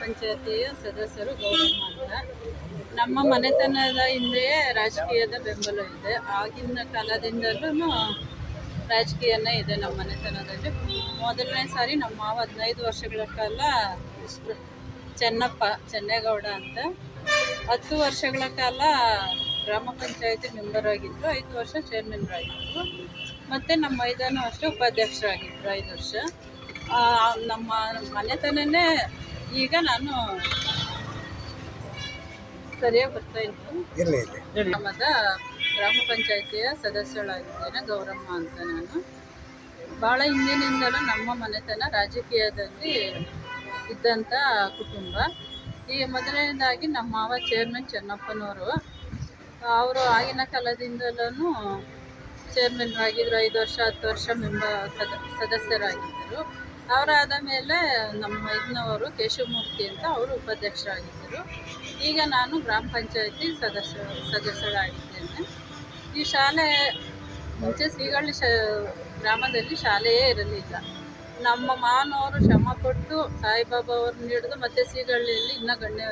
ಪಂಚಾಯತಿಯ ಸದಸ್ಯರು ಗೌರವ ನಮ್ಮ ಮನೆತನದ ಹಿಂದೆಯೇ ರಾಜಕೀಯದ ಬೆಂಬಲ ಇದೆ. ಆಗಿನ ಕಾಲದಿಂದಲೂ ರಾಜಕೀಯನೇ ಇದೆ ನಮ್ಮ ಮನೆತನದಲ್ಲಿ. ಮೊದಲನೇ ಸಾರಿ ನಮ್ಮ ಮಾವ ಹದಿನೈದು ವರ್ಷಗಳ ಕಾಲ ಚೆನ್ನಪ್ಪ, ಚೆನ್ನೇಗೌಡ ಅಂತ. ಹತ್ತು ವರ್ಷಗಳ ಕಾಲ ಗ್ರಾಮ ಪಂಚಾಯತಿ ಮೆಂಬರ್ ಆಗಿದ್ರು ಐದು ವರ್ಷ ಚೇರ್ಮನ್ರಾಗಿದ್ದರು ಮತ್ತು ನಮ್ಮ ಮೈದಾನ ಅಷ್ಟೇ ಉಪಾಧ್ಯಕ್ಷರಾಗಿದ್ದರು ಐದು ವರ್ಷ. ನಮ್ಮ ಮನೆತನನೇ ಈಗ ನಾನು ಸರಿಯಾಗಿ ಬರ್ತಾ ಇತ್ತು ಗ್ರಾಮದ ಗ್ರಾಮ ಪಂಚಾಯತಿಯ ಸದಸ್ಯಳಾಗಿದ್ದೇನೆ ಗೌರಮ್ಮ ಅಂತ ನಾನು. ಭಾಳ ಹಿಂದಿನಿಂದಲೂ ನಮ್ಮ ಮನೆತನ ರಾಜಕೀಯದಲ್ಲಿ ಇದ್ದಂಥ ಕುಟುಂಬ. ಈ ಮೊದಲನೇದಾಗಿ ನಮ್ಮ ಮಾವ ಚೇರ್ಮನ್ ಚೆನ್ನಪ್ಪನವರು. ಅವರು ಆಗಿನ ಕಾಲದಿಂದಲೂ ಚೇರ್ಮನ್ ಆಗಿದ್ದರು ಐದು ವರ್ಷ, ಹತ್ತು ವರ್ಷ ಮೆಂಬ ಸದ, ಸದಸ್ಯರಾಗಿದ್ದರು. ಅವರಾದ ಮೇಲೆ ನಮ್ಮ ಇದನ್ನವರು ಕೇಶವಮೂರ್ತಿ ಅಂತ ಅವರು ಉಪಾಧ್ಯಕ್ಷರಾಗಿದ್ದರು. ಈಗ ನಾನು ಗ್ರಾಮ ಪಂಚಾಯತಿ ಸದಸ್ಯ, ಸದಸ್ಯರಾಗಿದ್ದೇನೆ. ಈ ಶಾಲೆ ಮುಂಚೆ ಶ್ರೀಗಳ್ಳಿ ಗ್ರಾಮದಲ್ಲಿ ಶಾಲೆಯೇ ಇರಲಿಲ್ಲ. ನಮ್ಮ ಮಾವನವರು ಶ್ರಮಪಟ್ಟು ಸಾಯಿಬಾಬಾ ಅವ್ರನ್ನ ಹಿಡಿದು ಮತ್ತು ಸೀಗಳಲ್ಲಿ ಇನ್ನೂ ಗಣ್ಯ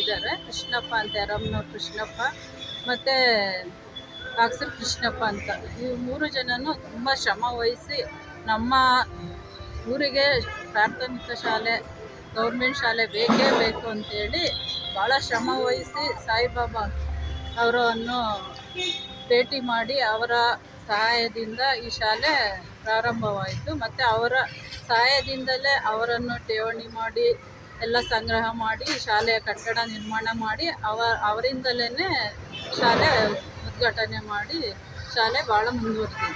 ಇದ್ದಾರೆ. ಕೃಷ್ಣಪ್ಪ ಅಂತ ಯಾರಮ್ಮನವ್ರು ಕೃಷ್ಣಪ್ಪ. ಮತ್ತು ಅಕ್ಸರ್ ಕೃಷ್ಣಪ್ಪ ಅಂತ. ಈ ಮೂರು ಜನನು ತುಂಬ ಶ್ರಮ ವಹಿಸಿ ನಮ್ಮ ಊರಿಗೆ ಪ್ರಾಥಮಿಕ ಶಾಲೆ, ಗೌರ್ಮೆಂಟ್ ಶಾಲೆ ಬೇಕೇ ಬೇಕು ಅಂತೇಳಿ ಭಾಳ ಶ್ರಮ ವಹಿಸಿ ಸಾಯಿಬಾಬಾ ಅವರನ್ನು ಭೇಟಿ ಮಾಡಿ ಅವರ ಸಹಾಯದಿಂದ ಈ ಶಾಲೆ ಪ್ರಾರಂಭವಾಯಿತು. ಮತ್ತು ಅವರ ಸಹಾಯದಿಂದಲೇ ಅವರನ್ನು ಠೇವಣಿ ಮಾಡಿ, ಎಲ್ಲ ಸಂಗ್ರಹ ಮಾಡಿ, ಶಾಲೆಯ ಕಟ್ಟಡ ನಿರ್ಮಾಣ ಮಾಡಿ ಅವ ಅವರಿಂದಲೇ ಶಾಲೆ ಉದ್ಘಾಟನೆ ಮಾಡಿ ಶಾಲೆ ಭಾಳ ಮುಂದುವರೆದಿದೆ.